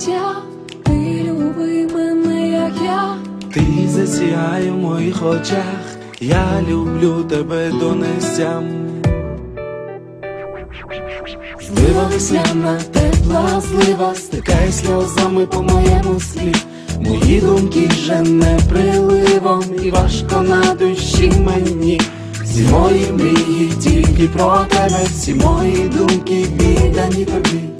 дитя, ти люби мене, як я. Ти засіяє в моїх очах, я люблю тебе до нестям. Злива весняна, тепла злива, стикає сльозами по моєму склі. Мої думки вже не приливом, і важко на душі мені. Всі мої мрії тільки про тебе, всі мої думки віддані тобі.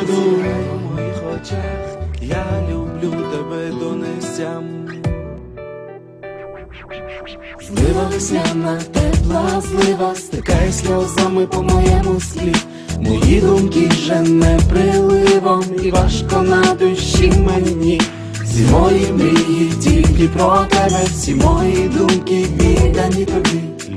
забуду. В моїх очах я люблю тебе до нестям. Злива весняна, тепла злива, стикає сльозами по моєму склі. Мої думки вже не приливом, і важко на душі мені. Всі мої мрії тільки про тебе, всі мої думки віддані тобі.